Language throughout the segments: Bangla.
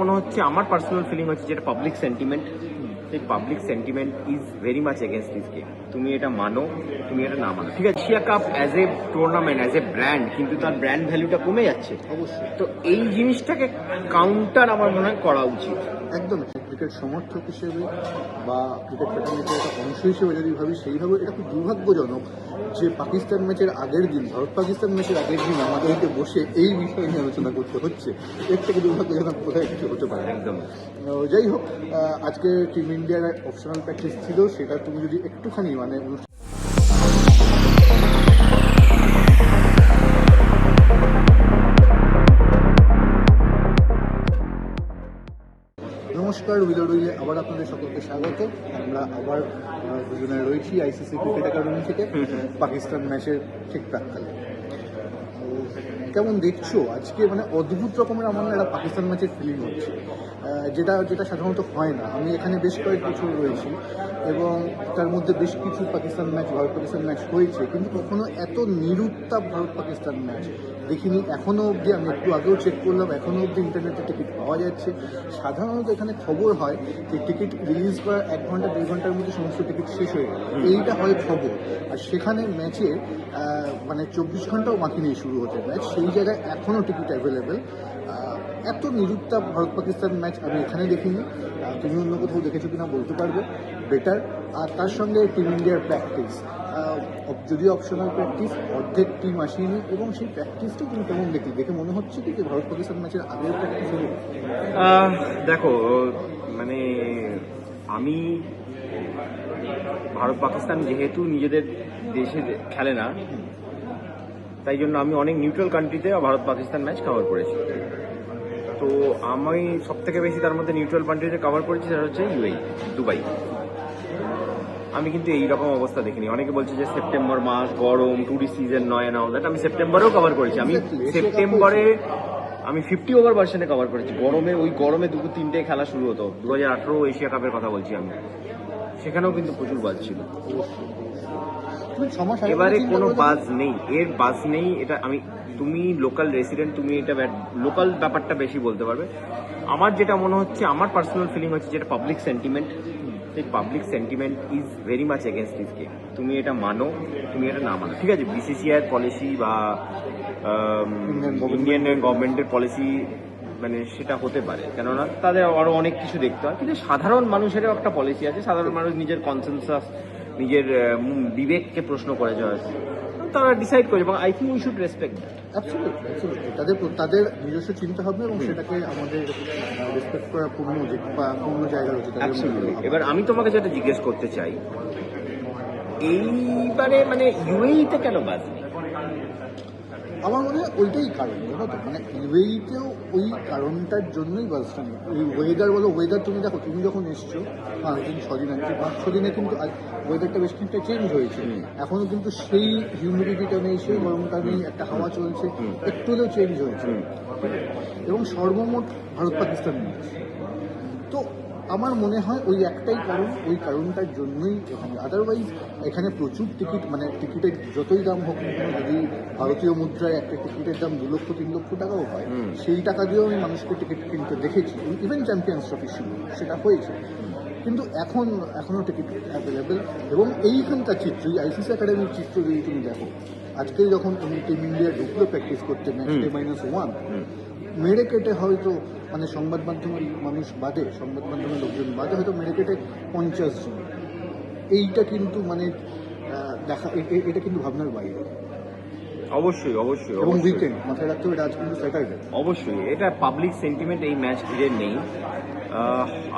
মনে হচ্ছে আমার পার্সোনাল ফিলিং হচ্ছে যেটা পাবলিক সেন্টিমেন্ট সেই public sentiment is very much against this game তুমি এটা মানো তুমি এটা না মানো। ঠিক আছে Asia cup as a tournament as a brand কিন্তু তার ব্র্যান্ড ভ্যালুটা কমে যাচ্ছে। অবশ্যই। তো এই জিনিসটাকে কাউন্টার আমার মনে হয় করা উচিত। একদম ক্রিকেট সমর্থক হিসেবে বা ক্রিকেট ফ্যাটার্নিটির একটা অংশ হিসেবে যদি ভাবি সেইভাবে এটা খুব দুর্ভাগ্যজনক যে পাকিস্তান ম্যাচের আগের দিন ভারত পাকিস্তান ম্যাচের আগের দিন আমাদেরকে বসে এই বিষয় নিয়ে আলোচনা করতে হচ্ছে এর থেকে দুর্ভাগ্যজনক কোথায় কিছু হতে পারে। একদম যাই হোক আজকে টিম ইন্ডিয়ার অপশনাল প্র্যাকটিস ছিল সেটা তুমি যদি একটুখানি মানে নমস্কার উইলো রইলে আবার আপনাদের সকলকে স্বাগত। আমরা আবার দুজনে রয়েছি আইসিসি ক্রিকেট একাডেমি থেকে পাকিস্তান ম্যাচের ঠিক প্রাককালে। কেমন দেখছ? আজকে মানে অদ্ভুত রকমের আমার একটা পাকিস্তান ম্যাচের ফিলিং হচ্ছে। যেটা যেটা সাধারণত হয় না। আমি এখানে বেশ কয়েক বছর রয়েছি এবং তার মধ্যে বেশ কিছু পাকিস্তান ম্যাচ ভারত পাকিস্তান ম্যাচ হয়েছে। কিন্তু কখনো এত নিরুত্তাপ ভারত পাকিস্তান ম্যাচ দেখিনি। এখনও অবধি আমি একটু আগেও চেক করলাম এখনও অবধি ইন্টারনেটে টিকিট পাওয়া যাচ্ছে। সাধারণত এখানে খবর হয় যে টিকিট রিলিজ করার এক ঘণ্টা দুই ঘণ্টার মধ্যে সমস্ত টিকিট শেষ হয়ে গেল এইটা হয় খবর। আর সেখানে ম্যাচে মানে চব্বিশ ঘন্টাও বাকি নেই শুরু হতে। ম্যাচ সেই জায়গায় এখনও টিকিট অ্যাভেলেবেল এত নিরুত্তাপ ভারত পাকিস্তান ম্যাচ আমি এখানে দেখিনি। তুমি অন্য কোথাও দেখেছ কিনা বলতে পারবে। বেটার আর তার সঙ্গে টিম ইন্ডিয়ার প্র্যাকটিস যদিও অপশনাল প্র্যাকটিস অর্ধেক টিম আসেনি এবং সেই প্র্যাকটিসটা তুমি কেমন দেখলি? দেখে মনে হচ্ছে কি যে ভারত পাকিস্তান ম্যাচের আগের প্র্যাকটিস হলো? দেখো মানে আমি ভারত পাকিস্তান যেহেতু নিজেদের দেশে খেলে না তাই জন্য আমি অনেক নিউট্রাল কান্ট্রিতে ভারত পাকিস্তান ম্যাচ কভার করেছি। তো আমি সব থেকে বেশি তার মধ্যে নিউট্রাল কান্ট্রিতে কভার করেছি সেটা হচ্ছে ইউএই দুবাই। আমি কিন্তু এইরকম অবস্থা দেখিনি। অনেকে বলছে যে সেপ্টেম্বর মাস গরম টুরিস্ট সিজন নয় না দ্যাট আমি সেপ্টেম্বরেও কভার করেছি। আমি সেপ্টেম্বরে আমি ফিফটি ওভার ভার্সনে কভার করেছি। গরমে ওই গরমে দুটো তিনটে খেলা শুরু হতো। দু হাজার আঠারো এশিয়া কাপের কথা বলছি আমি। সেখানেও কিন্তু প্রচুর বাজ ছিল। এবারে কোনো বাজ নেই এর বাজ নেই এটা আমি তুমি লোকাল রেসিডেন্ট তুমি এটা লোকাল ব্যাপারটা বেশি বলতে পারবে। আমার যেটা মনে হচ্ছে আমার পার্সোনাল ফিলিং হচ্ছে যেটা পাবলিক সেন্টিমেন্ট সেই public sentiment is very much against this game তুমি এটা মানো তুমি এটা না মানো। ঠিক আছে বিসিসিআই পলিসি বা ইন্ডিয়ান গভর্নমেন্টের পলিসি মানে সেটা হতে পারে। কেননা তাদের আরও অনেক কিছু দেখতে হয়। কিন্তু সাধারণ মানুষেরও একটা পলিসি আছে সাধারণ মানুষ নিজের কনসেনসাস নিজের বিবেককে প্রশ্ন করে যাওয়া তারা ডিসাইড করে এবং I think we should respect তাদের তাদের নিজস্ব চিন্তা হবে এবং সেটাকে আমাদের রেসপেক্ট করার পূর্ণ যে বা পূর্ণ জায়গা রয়েছে এবার আমি তোমাকে যেটা জিজ্ঞেস করতে চাই এইবারে মানে ইউএইতে কেন বাজ নেই? আমার মনে হয় ওইটাই কারণ জানো তো? মানে ইউএইতেও ওই কারণটার জন্যই বাসটা নেই ওই ওয়েদার বলো ওয়েদার তুমি দেখো তুমি যখন এসছো পাঁচ দিন ছদিন আগে পাঁচ ছ দিনে কিন্তু ওয়েদারটা বেশ কিছুটা চেঞ্জ হয়েছে। এখনও কিন্তু সেই হিউমিডিটিটা নেই সেই গরমটা নেই একটা হাওয়া চলছে। একটু হলেও চেঞ্জ হয়েছে। এবং সর্বমোট ভারত পাকিস্তান ম্যাচ তো আমার মনে হয় ওই একটাই কারণ ওই কারণটার জন্যই এখানে। আদারওয়াইজ এখানে প্রচুর টিকিট মানে টিকিটের যতই দাম হোক না কেন যদি ভারতীয় মুদ্রায় একটা টিকিটের দাম দু লক্ষ তিন লক্ষ টাকাও হয় সেই টাকা দিয়েও আমি মানুষকে টিকিট কিনতে দেখেছি। ইভেন চ্যাম্পিয়ন্স ট্রফি ছিল সেটা হয়েছে। কিন্তু এখন এখনও টিকিট অ্যাভেলেবেল এবং এইখানকার চিত্র এই আইসিসি একাডেমির চিত্র যদি তুমি দেখো আজকে যখন তুমি টিম ইন্ডিয়া ঢুকলো প্র্যাকটিস করতে ম্যাচ। ডে মাইনাস ওয়ান মেরে কেটে হয়তো মানে সংবাদ মাধ্যমের মানুষ বাদে সংবাদ মাধ্যমের লোকজন বাদে হয়তো মেরে কেটে পঞ্চাশ জন। এইটা কিন্তু মানে দেখা এটা কিন্তু ভাবনার বাইরে। অবশ্যই অবশ্যই এবং উইকেন্ড মাথায় রাখতে হবে আজ কিন্তু স্যাটারডে অবশ্যই এটা পাবলিক সেন্টিমেন্ট এই ম্যাচ ঘিরে নেই।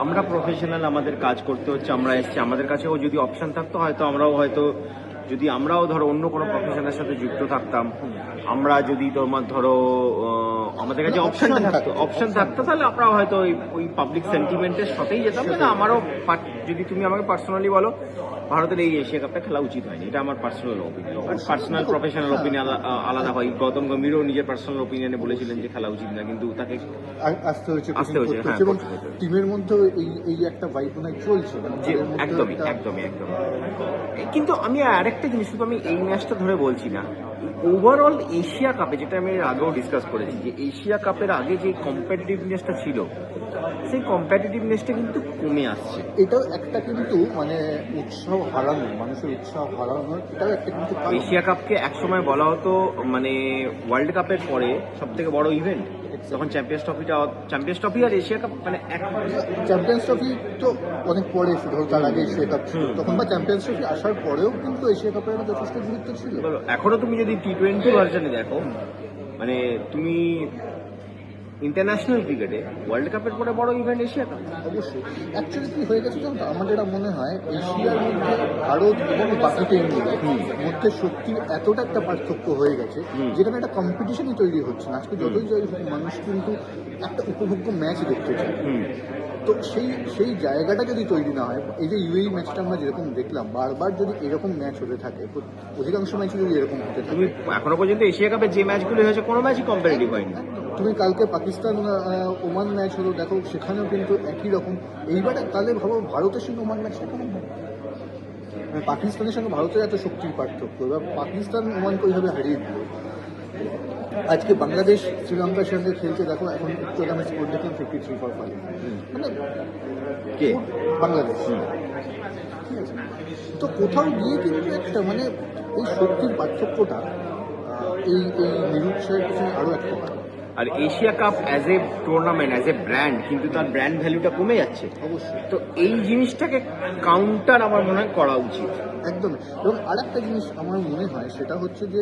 আমরা প্রফেশনাল আমাদের কাজ করতে হচ্ছে আমরা এসছি। আমাদের কাছেও যদি অপশন থাকতো হয়তো আমরাও হয়তো যদি আমরাও ধরো অন্য কোনো প্রফেশনের সাথে যুক্ত থাকতাম আমরা যদি তোমার ধরো আমাদের কাছে অপশন থাকতো। অপশন থাকতো তাহলে আমরা হয়তো ওই ওই পাবলিক সেন্টিমেন্টের সাথেই যেতাম। না আমারও যদি তুমি আমাকে পার্সোনালি বলো ভারতের এই এশিয়া কাপটা খেলা উচিত হয়নি। এটা আমার personal opinion personal professional. Opinion আলাদা হয়। গৌতম গম্ভীরও নিজের পার্সোনাল অপিনিয়নে বলেছিলেন যে খেলা উচিত না কিন্তু তাকে আসতে হয়েছে আসতে হয়েছে, হ্যাঁ, হয়েছে। এবং টিমের মধ্যেও এই এই একটা চলছে। মধ্যে একদমই একদমই একদমই। কিন্তু আমি আরেকটা জিনিস শুধু আমি এই ম্যাচটা ধরে বলছি না। ওভারঅল এশিয়া কাপে যেটা আমি আগেও ডিসকাস করেছি যে এশিয়া কাপের আগে যে কম্পিটিটিভনেসটা ছিল সেই কম্পিটিটিভনেসটা কিন্তু কমে আসছে। এটাও একটা কিন্তু মানে উৎসাহ হারানো মানুষের উৎসাহ হারানো এটাও একটা কিন্তু এশিয়া কাপকে একসময় বলা হতো মানে ওয়ার্ল্ড কাপের পরে সব থেকে বড় ইভেন্ট তখন চ্যাম্পিয়ন্স ট্রফিটা চ্যাম্পিয়ন্স ট্রফি আর এশিয়া কাপ মানে এক চ্যাম্পিয়ন্স ট্রফি তো অনেক পরে এসে ধরো তার আগে এশিয়া কাপ ছিল। তখন বা চ্যাম্পিয়ন্স ট্রফি আসার পরেও কিন্তু এশিয়া কাপের যথেষ্ট গুরুত্ব ছিল। এখনও তুমি যদি টি টোয়েন্টি ভার্জনে দেখো মানে তুমি ইন্টারন্যাশনাল ক্রিকেটে ওয়ার্ল্ড কাপের পরে বড় ইভেন্ট এশিয়া কাপ অবশ্যই। অ্যাকচুয়ালি কি হয়ে গেছে জানো আমার যেটা মনে হয় এশিয়ার মধ্যে ভারত এবং বাকি টিমগুলো মধ্যে সত্যি এতটা একটা পার্থক্য হয়ে গেছে। যেখানে একটা কম্পিটিশনই তৈরি হচ্ছে না। আজকে যতই যাই মানুষ কিন্তু একটা উপভোগ্য ম্যাচ দেখতে চায়। তো সেই সেই জায়গাটা যদি তৈরি না হয় এই যে ইউএই ম্যাচটা আমরা যেরকম দেখলাম বারবার যদি এরকম ম্যাচ হতে থাকে অধিকাংশ ম্যাচ যদি এরকম হতে থাকে। তুমি এখনও পর্যন্ত এশিয়া কাপে যে ম্যাচগুলো হয়েছে কোনো ম্যাচই কম্পারেটিভ হয়নি। তুমি কালকে পাকিস্তান ওমান ম্যাচ হলো দেখো সেখানেও কিন্তু একই রকম। এইবারে তাহলে ভাবো ভারতের সঙ্গে ওমান ম্যাচটা কেমন মানে পাকিস্তানের সঙ্গে ভারতের এত শক্তির পার্থক্য এবার পাকিস্তান ওমানকে ওইভাবে হারিয়ে দিল। আজকে বাংলাদেশ শ্রীলঙ্কার সঙ্গে খেলছে দেখো এখন আমি স্কোর দেখলাম ফিফটি থ্রি ফর ফাইভ মানে কে? বাংলাদেশ। তো কোথাও গিয়ে কিন্তু একটা মানে এই শক্তির পার্থক্যটা এই এই নিরুৎসাহের পিছনে আরও একটা। আর Asia cup as a tournament as a brand কিন্তু তার ব্র্যান্ড ভ্যালুটা কমে যাচ্ছে। অবশ্যই। তো এই জিনিসটাকে কাউন্টার আমার মনে হয় করা উচিত। একদম। এবং আরেকটা জিনিস আমার মনে হয় সেটা হচ্ছে যে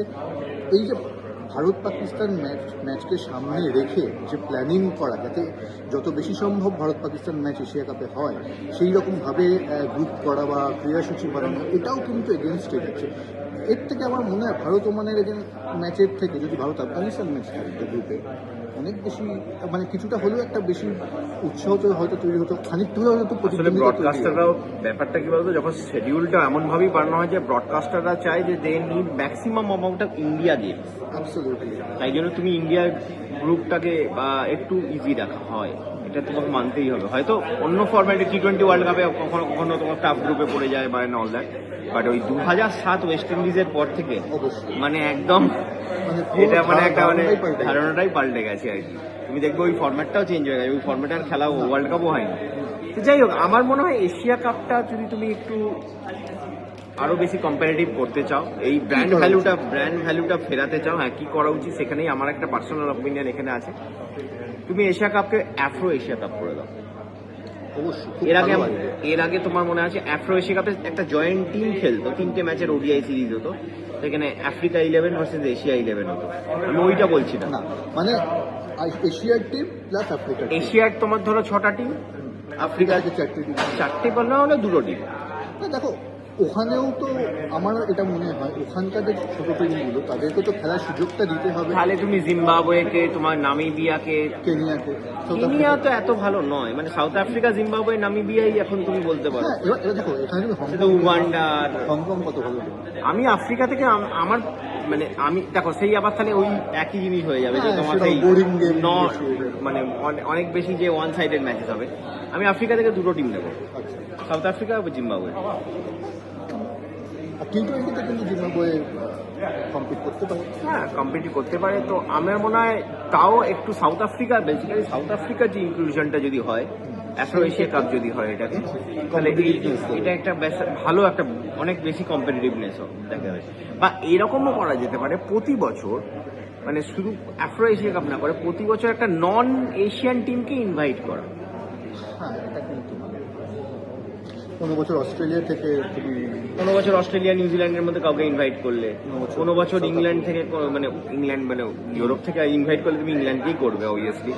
এই যে ভারত পাকিস্তান ম্যাচ, ম্যাচকে সামনে রেখে যে প্ল্যানিং করা, যাতে যত বেশি সম্ভব ভারত পাকিস্তান ম্যাচ এশিয়া কাপে হয়, সেই রকমভাবে গ্রুপ করা বা ক্রীড়াসূচি বানানো, এটাও কিন্তু এগেনস্টে যাচ্ছে এর থেকে আমার মনে হয় ভারত ওমানের ম্যাচের থেকে, যদি ভারত আফগানিস্তান ম্যাচ থাকতো গ্রুপে অনেক বেশি মানে কিছুটা হলেও একটা বেশি উৎসাহ তো হয়তো তৈরি হতো খানিকটা হলেও হয়তো ব্রডকাস্টাররাও ব্যাপারটা কি বলতো যখন শেডিউলটা এমন ভাবেই বানানো হয় যে ব্রডকাস্টাররা চায় যে they need maximum amount of India দিয়ে Absolutely. তাই জন্য তুমি ইন্ডিয়ার গ্রুপটাকে বা একটু ইজি রাখা হয়। এটা তোমাকে মানতেই হবে। হয়তো অন্য ফরম্যাটে টি টোয়েন্টি ওয়ার্ল্ড কাপে কখনো কখনো তোমার টাফ গ্রুপে পড়ে যায় বা অল দ্যাট বাট ওই দু হাজার সাত ওয়েস্ট ইন্ডিজের পর থেকে মানে একদম মানে এটা মানে একটা মানে ধারণাটাই পাল্টে গেছে। ধারণাটাই পাল্টে গেছে আর কি। তুমি দেখবে ওই ফর্ম্যাটটাও চেঞ্জ হয়ে গেছে। ওই ফরম্যাটে আর খেলা ওয়ার্ল্ড কাপও হয়নি। তো যাই হোক আমার মনে হয় এশিয়া কাপটা যদি তুমি একটু আরও বেশি কম্পারেটিভ করতে চাও এই ব্র্যান্ড ভ্যালুটা ব্র্যান্ড ভ্যালুটা ফেরাতে চাও হ্যাঁ কি করা উচিত সেখানেই আমার একটা পার্সোনাল অপিনিয়ন এখানে আছে। তুমি এশিয়া কাপকে অ্যাফ্রো এশিয়া কাপ করে দাও। এর আগে এর আগে তোমার মনে আছে আফ্রো এশিয়া কাপে একটা জয়েন্ট টিম খেলতো তিনটে ম্যাচের ওডিআই সিরিজ হতো। সেখানে Africa eleven versus Asia eleven হতো। আমি ওইটা বলছি না। মানে এশিয়ার টিম প্লাস team। এশিয়ার তোমার ধরো ছটা টিম আফ্রিকা আফ্রিকার চারটে টিম চারটে বল না হলে দুটো টিম দেখো ওখানেও তো আমার এটা মনে হয় ওখানকার যে ছোট টিমগুলো তাদেরকে তো খেলার সুযোগটা দিতে হবে। তাহলে তুমি জিম্বাবুয়েকে তোমার নামিবিয়াকে কেনিয়াকে কেনিয়া তো এত ভালো নয়। মানে সাউথ আফ্রিকা জিম্বাবুয়ে নামিবিয়াই এখন তুমি বলতে পারো। হ্যাঁ এবার দেখো এখানে সেটা হংকং কত ভালো আমি আফ্রিকা থেকে আমার মানে আমি দেখো সেই আবার তাহলে ওই একই জিনিস হয়ে যাবে যে হ্যাঁ, তোমার সেই। মানে অনেক বেশি যে ওয়ান সাইডেড ম্যাচেস হবে। আমি আফ্রিকা থেকে দুটো টিম নেব। সাউথ আফ্রিকা আর জিম্বাবুয়ে। টি টোয়েন্টিতে কিন্তু জিম্বাবুয়ে কম্পিট করতে পারে। হ্যাঁ কম্পিটিভ করতে পারে। তো আমার মনে হয় তাও একটু সাউথ আফ্রিকা বেসিক্যালি সাউথ আফ্রিকার যে ইনক্লুশনটা যদি হয় অ্যাফ্রো এশিয়া কাপ যদি হয় এটাকে তাহলে। এটা একটা ভালো একটা অনেক বেশি কম্পিটিটিভনেস দেখা বা এরকমও করা যেতে পারে প্রতি বছর মানে শুধু অ্যাফ্রো এশিয়া কাপ না করে প্রতি বছর একটা নন এশিয়ান টিমকে ইনভাইট করা। হ্যাঁ এটা কিন্তু কোনো বছর অস্ট্রেলিয়া থেকে তুমি কোনো বছর অস্ট্রেলিয়া নিউজিল্যান্ডের মধ্যে কাউকে ইনভাইট করলে। কোনো বছর ইংল্যান্ড থেকে মানে ইংল্যান্ড মানে ইউরোপ থেকে ইনভাইট করলে তুমি ইংল্যান্ডকেই করবে অবভিয়াসলি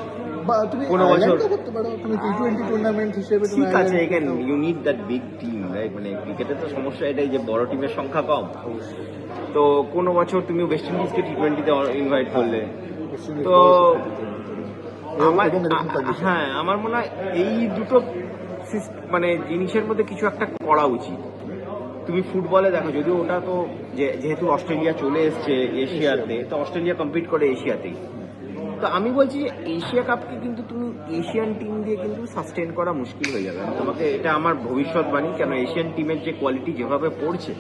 কোনো বছর- তুমি টি টোয়েন্টি টুর্নামেন্ট হিসেবে ঠিক আছে you need that big team right মানে ক্রিকেটে তো সমস্যা এটাই যে বড় টিমের সংখ্যা কম। তো কোনো বছর তুমি ওয়েস্ট ইন্ডিজকে টি টোয়েন্টিতে ইনভাইট করলে। তো আমার। হ্যাঁ আমার মনে হয় এই দুটো সিস- মানে জিনিসের মধ্যে কিছু একটা করা উচিত। তুমি ফুটবলে দেখো যদিও ওটা তো যেহেতু অস্ট্রেলিয়া চলে এসছে এশিয়াতে তো অস্ট্রেলিয়া কম্পিট করে এশিয়াতেই। তো আমি বলছি যে এশিয়া কাপকে কিন্তু তুমি এশিয়ান টিম দিয়ে কিন্তু সাস্টেন করা মুশকিল হয়ে যাবে। তোমাকে এটা আমার ভবিষ্যৎবাণী কেন এশিয়ান টিমের যে কোয়ালিটি যেভাবে পড়ছে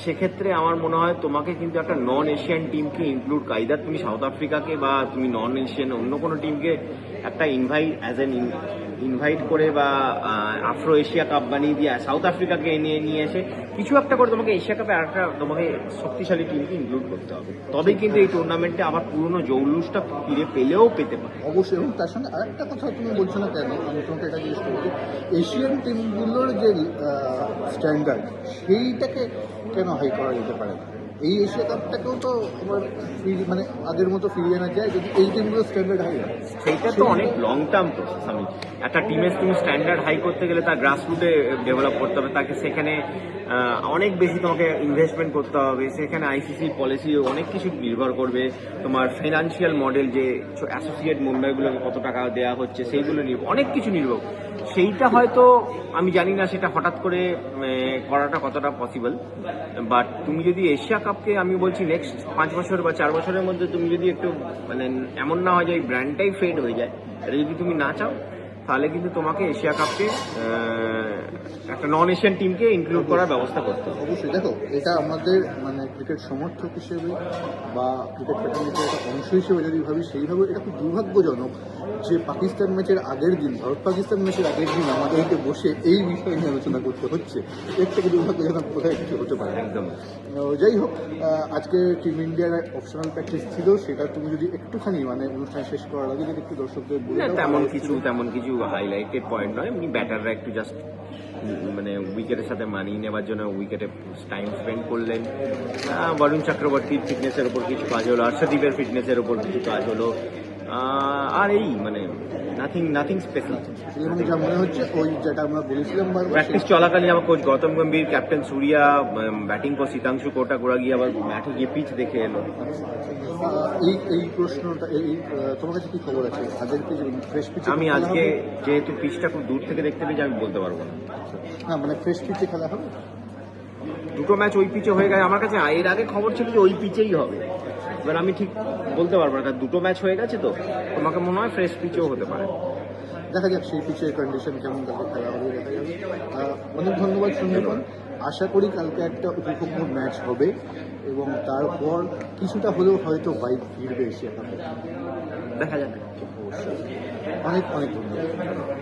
সেক্ষেত্রে আমার মনে হয় তোমাকে কিন্তু একটা নন এশিয়ান টিমকে ইনক্লুড কাইদার তুমি সাউথ আফ্রিকাকে বা তুমি নন এশিয়ান অন্য কোনো টিমকে একটা ইনভাইট অ্যাজ এন ইনভাইট করে বা আফ্রো এশিয়া কাপ বানিয়ে দিয়ে সাউথ আফ্রিকাকে এনে, নিয়ে এসে কিছু একটা করে তোমাকে এশিয়া কাপে একটা তোমাকে শক্তিশালী টিমকে ইনক্লুড করতে হবে। তবেই কিন্তু এই টুর্নামেন্টে আবার পুরনো জৌলুসটা ফিরে পেলেও পেতে পারে। অবশ্যই, এবং তার সঙ্গে আরেকটা কথা তুমি বলছো না কেন? আমি তোমাকে এটা জিজ্ঞেস করব এশিয়ান টিমগুলোর যে স্ট্যান্ডার্ড সেইটাকে কেন হাই করা যেতে পারে না? এই এশিয়া কাপটাকেও তো আবার ফিরি- মানে আগের মতো ফিরিয়ে আনা যায় যদি এই টিমগুলোর স্ট্যান্ডার্ড হাই সেইটা তো অনেক লং টার্ম প্রসেস আমি একটা টিমের তুমি স্ট্যান্ডার্ড হাই করতে গেলে তার গ্রাসরুটে ডেভেলপ করতে হবে। তাকে সেখানে অনেক বেশি তোমাকে ইনভেস্টমেন্ট করতে হবে। সেখানে আইসিসি পলিসি অনেক কিছু নির্ভর করবে। তোমার ফিনান্সিয়াল মডেল যে অ্যাসোসিয়েট মুম্বাইগুলোকে কত টাকা দেওয়া হচ্ছে সেইগুলো নির্ভর অনেক কিছু নির্ভর। সেইটা হয়তো আমি জানি না সেটা হঠাৎ করে করাটা কতটা পসিবল বাট তুমি যদি এশিয়া কাপকে আমি বলছি নেক্সট পাঁচ বছর বা চার বছরের মধ্যে তুমি যদি একটু মানে এমন না হয় যে এই ব্র্যান্ডটাই ফেড হয়ে যায়, এটা যদি তুমি না চাও, তাহলে কিন্তু তোমাকে এশিয়া কাপকে একটা নন এশিয়ান টিমকে ইনক্লুড করার ব্যবস্থা করতে হবে। অবশ্যই। দেখো, এটা আমাদের মানে ক্রিকেট সমর্থক হিসেবে বা ক্রিকেট ফ্যাটার্নিটির একটা অংশ হিসেবে যদি ভাবি, সেইভাবে এটা খুব দুর্ভাগ্যজনক যে পাকিস্তান ম্যাচের আগের দিন ভারত পাকিস্তান ম্যাচের আগের দিন আমাদেরকে বসে এই বিষয় নিয়ে আলোচনা করতে হচ্ছে। এর থেকে দুর্ভাগ্যজনক কোথায় কিছু হতে পারে। একদম। যাই হোক আজকে টিম ইন্ডিয়ার অপশনাল প্র্যাকটিস ছিল সেটা তুমি যদি একটুখানি মানে অনুষ্ঠান শেষ করার আগে যদি একটু দর্শকদের বলে তেমন কিছু তেমন কিছু হাইলাইটেড পয়েন্ট নয়। এমনি ব্যাটাররা একটু জাস্ট মানে উইকেটের সাথে মানিয়ে নেওয়ার জন্য উইকেটে টাইম স্পেন্ড করলেন। বরুণ চক্রবর্তীর ফিটনেসের উপর কিছু কাজ হলো হর্ষদীপের ফিটনেসের উপর কিছু কাজ হলো আর এই মানে নাথিং নাথিং স্পেশাল এবং যা মনে হচ্ছে ওই যেটা আমরা বলেছিলাম প্র্যাকটিস চলাকালীন আমার coach Gautam Gambhir captain Surya batting coach Sitanshu Kotak গোড়া গিয়ে আবার মাঠে গিয়ে পিচ দেখে এলো। এই এই প্রশ্নটা এই তোমার কাছে কি খবর আছে? আগের পিচ ফ্রেশ পিচে আমি আজকে যেহেতু পিচটা খুব দূর থেকে দেখতে পেয়েছি আমি বলতে পারব না। হ্যাঁ মানে ফ্রেশ পিচে খেলা হবে? দুটো ম্যাচ ওই পিচে হয়ে গেছে। আমার কাছে এর আগে খবর ছিল যে ওই পিচেই হবে। এবার আমি ঠিক বলতে পারব না কারণ দুটো ম্যাচ হয়ে গেছে তো। তোমাকে মনে হয় ফ্রেশ পিচেও হতে পারে? দেখা যাক সেই পিচের কন্ডিশন কেমন তাকে খেলা হবে দেখা যাবে অনেক ধন্যবাদ সুন্দরবন। আশা করি কালকে একটা উপভোগ্য ম্যাচ হবে এবং তারপর কিছুটা হলেও হয়তো বাইক ফিরবে এশিয়া কাপে। দেখা যাক। অবশ্যই। অনেক অনেক ধন্যবাদ।